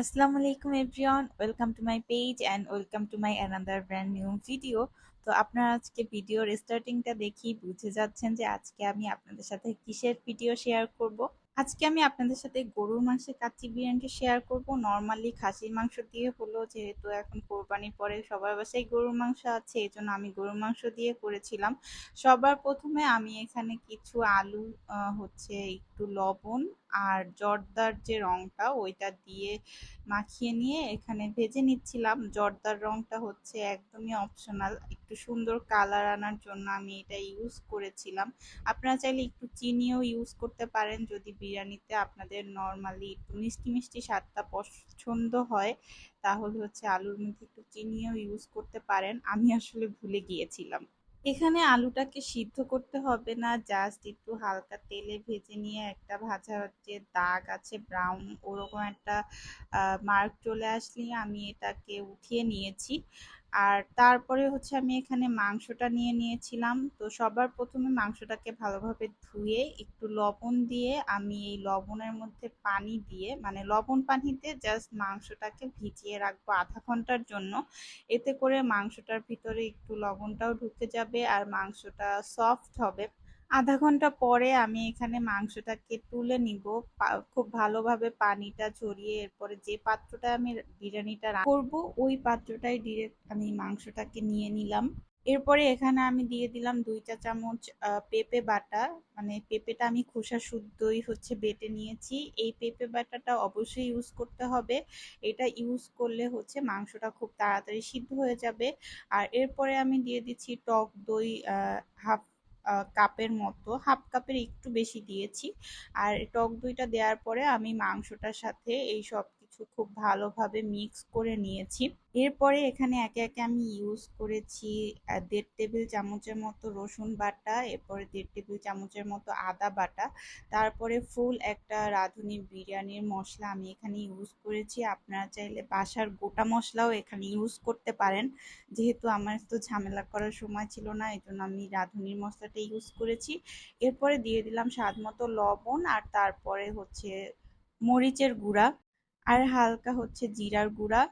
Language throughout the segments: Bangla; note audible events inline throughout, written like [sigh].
আসসালামু আলাইকুম everyone welcome to my page and welcome to my another brand new video তো আপনারা আজকে ভিডিওর স্টার্টিংটা দেখি, বুঝে যাচ্ছেন যে আজকে আমি আপনাদের সাথে কিসের ভিডিও শেয়ার করব। আজকে আমি আপনাদের সাথে গরুর মাংসের কাচ্চি বিরিয়ানিটা শেয়ার করব। নর্মালি খাসির মাংস দিয়ে হলো, যেহেতু এখন কোরবানির পরে সবার বাসায় গরুর মাংস আছে এই জন্য আমি গরুর মাংস দিয়ে করেছিলাম। সবার প্রথমে আমি এখানে কিছু আলু হচ্ছে একটু লবণ আর জর্দার যে রংটা ওইটা দিয়ে মাখিয়ে নিয়ে এখানে ভেজে নিচ্ছিলাম। জর্দার রংটা হচ্ছে একদমই অপশনাল একটু সুন্দর কালার আনার জন্য আমি এটা ইউজ করেছিলাম। আপনারা চাইলে একটু চিনিও ইউজ করতে পারেন যদি বিরিয়ানিতে আপনাদের নর্মালি একটু মিষ্টি মিষ্টি স্বাদটা পছন্দ হয়, তাহলে হচ্ছে আলুর মধ্যে একটু চিনিও ইউজ করতে পারেন। আমি আসলে ভুলে গিয়েছিলাম। এখানে আলুটাকে সিদ্ধ করতে হবে না জাস্ট একটু হালকা তেলে ভেজে নিয়ে একটা ভাজা যে দাগ আছে ব্রাউন ওরকম একটা মার্ক চলে আসলে আমি এটাকে উঠিয়ে নিয়েছি। আর তারপরে হচ্ছে আমি এখানে মাংসটা নিয়ে নিয়েছিলাম। তো সবার প্রথমে মাংসটাকে ভালোভাবে ধুয়ে, একটু লবণ দিয়ে আমি এই লবণের মধ্যে পানি দিয়ে মানে লবণ পানিতে জাস্ট মাংসটাকে ভিজিয়ে রাখব আধা ঘণ্টার জন্য। এতে করে মাংসটার ভিতরে একটু লবণটাও ঢুকে যাবে আর মাংসটা সফট হবে। আধা ঘণ্টা পরে আমি এখানে মাংসটাকে তুলে নিব। খুব ভালোভাবে পানিটা ঝরিয়ে এরপরে যে পাত্রটা আমি বিরিয়ানিটা করব, ওই পাত্রটাই ডিরেক্ট আমি মাংসটাকে নিয়ে নিলাম। এরপরে এখানে আমি দিয়ে দিলাম দুই চা চামচ পেঁপে বাটা। মানে পেঁপেটা আমি খোসা শুদ্ধই হচ্ছে বেটে নিয়েছি। এই পেঁপে বাটাটা অবশ্যই ইউজ করতে হবে। এটা ইউজ করলে হচ্ছে মাংসটা খুব তাড়াতাড়ি সিদ্ধ হয়ে যাবে। আর এরপরে আমি দিয়ে দিচ্ছি টক দই হাফ কাপের মতো, হাফ কাপের একটু বেশি দিয়েছি। আর টক দইটা দেওয়ার পরে আমি মাংসটার সাথে এই সব খুব ভালোভাবে মিক্স করে নিয়েছি। এরপরে এখানে একে একে আমি ইউজ করেছি দেড় টেবিল চামচের মতো রসুন বাটা, এরপরে দেড় টেবিল চামচের মতো আদা বাটা, তারপরে ফুল একটা রাঁধুনি বিরিয়ানির মশলা আমি এখানে ইউজ করেছি। আপনারা চাইলে বাসার গোটা মশলাও এখানে ইউজ করতে পারেন। যেহেতু আমার তো ঝামেলা করার সময় ছিল না এই জন্য আমি রাঁধুনির মশলাটা ইউজ করেছি। এরপরে দিয়ে দিলাম স্বাদ মতো লবণ আর তারপরে হচ্ছে মরিচের গুঁড়া। আর হালকা হচ্ছে জিরার গুঁড়া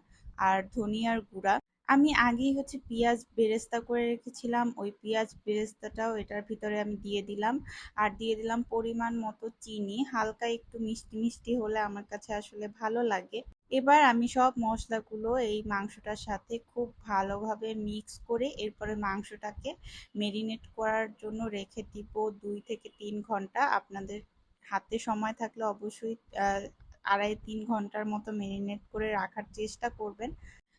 আর ধনিয়ার গুঁড়া। আমি আগেই হচ্ছে পেঁয়াজ বেরেস্তা করে রেখেছিলাম, ওই পেঁয়াজ বেরেস্তাটাও এটার ভিতরে আমি দিয়ে দিলাম। আর দিয়ে দিলাম পরিমাণ মতো চিনি, হালকা একটু মিষ্টি মিষ্টি হলে আমার কাছে আসলে ভালো লাগে। এবার আমি সব মশলাগুলো এই মাংসটার সাথে খুব ভালোভাবে মিক্স করে এরপরে মাংসটাকে মেরিনেট করার জন্য রেখে দিব দুই থেকে তিন ঘণ্টা। আপনাদের হাতে সময় থাকলে অবশ্যই আড়াই তিন ঘণ্টার মতো মেরিনেট করে রাখার চেষ্টা করবেন।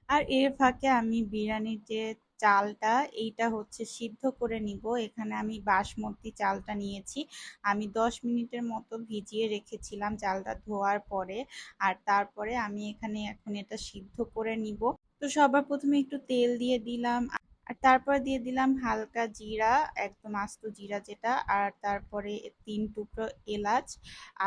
আর এর ফাঁকে আমি বিরিয়ানির যে চালটা, এইটা হচ্ছে সিদ্ধ করে নিব। এখানে আমি বাসমতি চালটা নিয়েছি। আমি দশ মিনিটের মতো ভিজিয়ে রেখেছিলাম চালটা ধোয়ার পরে। আর তারপরে আমি এখানে এখন এটা সিদ্ধ করে নিব। তো সবার প্রথমে একটু তেল দিয়ে দিলাম। আর তারপর দিয়ে দিলাম হালকা জিরা, একদম আস্ত জিরা যেটা, আর তারপরে তিন টুকরো এলাচ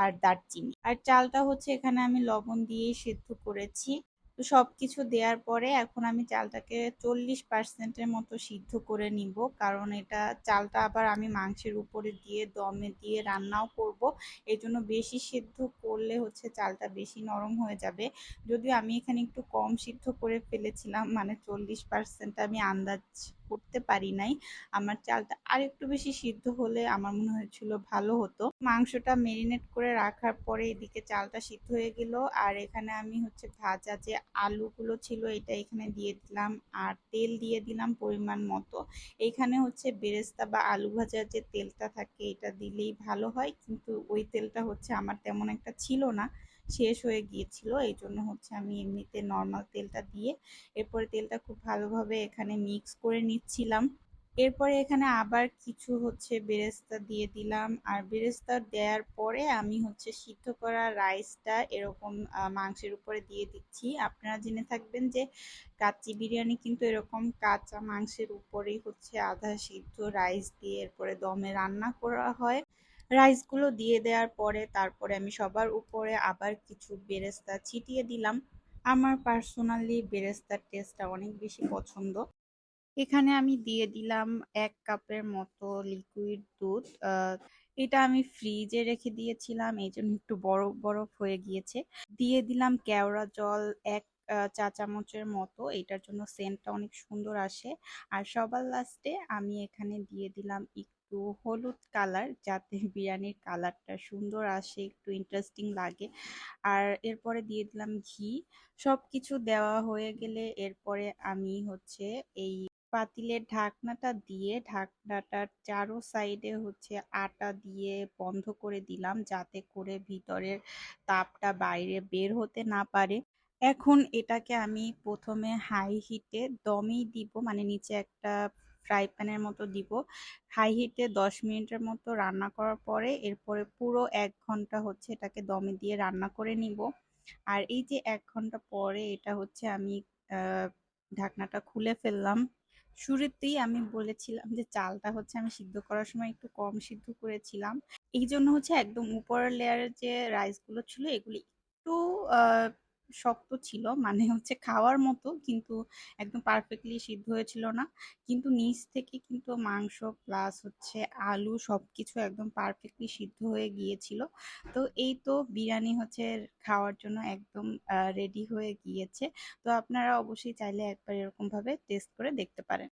আর দারচিনি। আর চালটা হচ্ছে এখানে আমি লবণ দিয়ে সেদ্ধ করেছি। তো সব কিছু দেওয়ার পরে এখন আমি চালটাকে চল্লিশ পার্সেন্টের মতো সিদ্ধ করে নিব। কারণ এটা চালটা আবার আমি মাংসের উপরে দিয়ে, দমে দিয়ে রান্নাও করব। এই জন্য বেশি সিদ্ধ করলে হচ্ছে চালটা বেশি নরম হয়ে যাবে। যদিও আমি এখানে একটু কম সিদ্ধ করে ফেলেছিলাম মানে চল্লিশ পার্সেন্ট আমি আন্দাজ করতে পারি নাই। আমার চালটা আর একটু বেশি সিদ্ধ হলে আমার মনে হয়েছিল ভালো হতো। মাংসটা মেরিনেট করে রাখার পরে এদিকে চালটা সিদ্ধ হয়ে গেল। আর এখানে আমি হচ্ছে ভাজা যে আলুগুলো ছিল এটা এখানে দিয়ে দিলাম আর তেল দিয়ে দিলাম পরিমাণ মতো। এখানে হচ্ছে বেরেস্তা বা আলু ভাজার যে তেলটা থাকে এটা দিলেই ভালো হয়। কিন্তু ওই তেলটা হচ্ছে আমার তেমন একটা ছিল না। শেষ হয়ে গিয়েছিল। এই জন্য হচ্ছে আমি এমনিতে নর্মাল তেলটা দিয়ে এরপরে তেলটা খুব ভালোভাবে এখানে মিক্স করে নিচ্ছিলাম। এরপরে এখানে আবার কিছু হচ্ছে বেরেস্তা দিয়ে দিলাম। আর বেরেস্তা দেওয়ার পরে আমি হচ্ছে সিদ্ধ করা রাইসটা এরকম মাংসের উপরে দিয়ে দিচ্ছি। আপনারা জেনে থাকবেন যে কাচ্চি বিরিয়ানি কিন্তু এরকম কাঁচা মাংসের উপরেই হচ্ছে আধা সিদ্ধ রাইস দিয়ে এরপরে দমে রান্না করা হয়। রাইসগুলো দিয়ে দেওয়ার পরে তারপরে আমি সবার উপরে আবার কিছু বেরেস্তা ছিটিয়ে দিলাম। আমার পার্সোনালি বেরেস্তার টেস্টটা অনেক বেশি পছন্দ। এখানে আমি দিয়ে দিলাম এক কাপের মতো লিকুইড দুধ। এটা আমি ফ্রিজে রেখে দিয়েছিলাম, এই জন্য একটু বরফ বরফ হয়ে গিয়েছে। দিয়ে দিলাম কেওড়া জল এক চা চামচের মতো, এটার জন্য সেন্টটা অনেক সুন্দর আসে। আর সবার লাস্টে আমি এখানে দিয়ে দিলাম একটু হলুদ কালার যাতে [laughs] বিরিয়ানির কালারটা সুন্দর আসে, একটু ইন্টারেস্টিং লাগে। আর এরপরে দিয়ে দিলাম ঘি। সব কিছু দেওয়া হয়ে গেলে এরপরে আমি হচ্ছে এই পাতিলের ঢাকনাটা দিয়ে, ঢাকনাটার চারো সাইডে হচ্ছে আটা দিয়ে বন্ধ করে দিলাম যাতে করে ভিতরের তাপটা বাইরে বের হতে না পারে। এখন এটাকে আমি প্রথমে হাই হিটে দমই দিব মানে নিচে একটা ফ্রাই প্যানের মতো দিব। হাই হিটে দশ মিনিটের মতো রান্না করার পরে এরপরে পুরো এক ঘণ্টা হচ্ছে এটাকে দমে দিয়ে রান্না করে নিব। আর এই যে এক ঘণ্টা পরে এটা হচ্ছে আমি ঢাকনাটা খুলে ফেললাম। শুরুতেই আমি বলেছিলাম যে চালটা হচ্ছে আমি সিদ্ধ করার সময় একটু কম সিদ্ধ করেছিলাম। এই জন্য হচ্ছে একদম উপরের লেয়ারের যে রাইসগুলো ছিল এগুলি একটু শক্ত ছিল মানে হচ্ছে খাওয়ার মতো, কিন্তু একদম পারফেক্টলি সিদ্ধ হয়েছিল না। কিন্তু নিচ থেকে কিন্তু মাংস প্লাস হচ্ছে আলু সবকিছু একদম পারফেক্টলি সিদ্ধ হয়ে গিয়েছিল। তো এই তো বিরিয়ানি হচ্ছে খাওয়ার জন্য একদম রেডি হয়ে গিয়েছে। তো আপনারা অবশ্যই চাইলে একবার এরকম ভাবে টেস্ট করে দেখতে পারেন।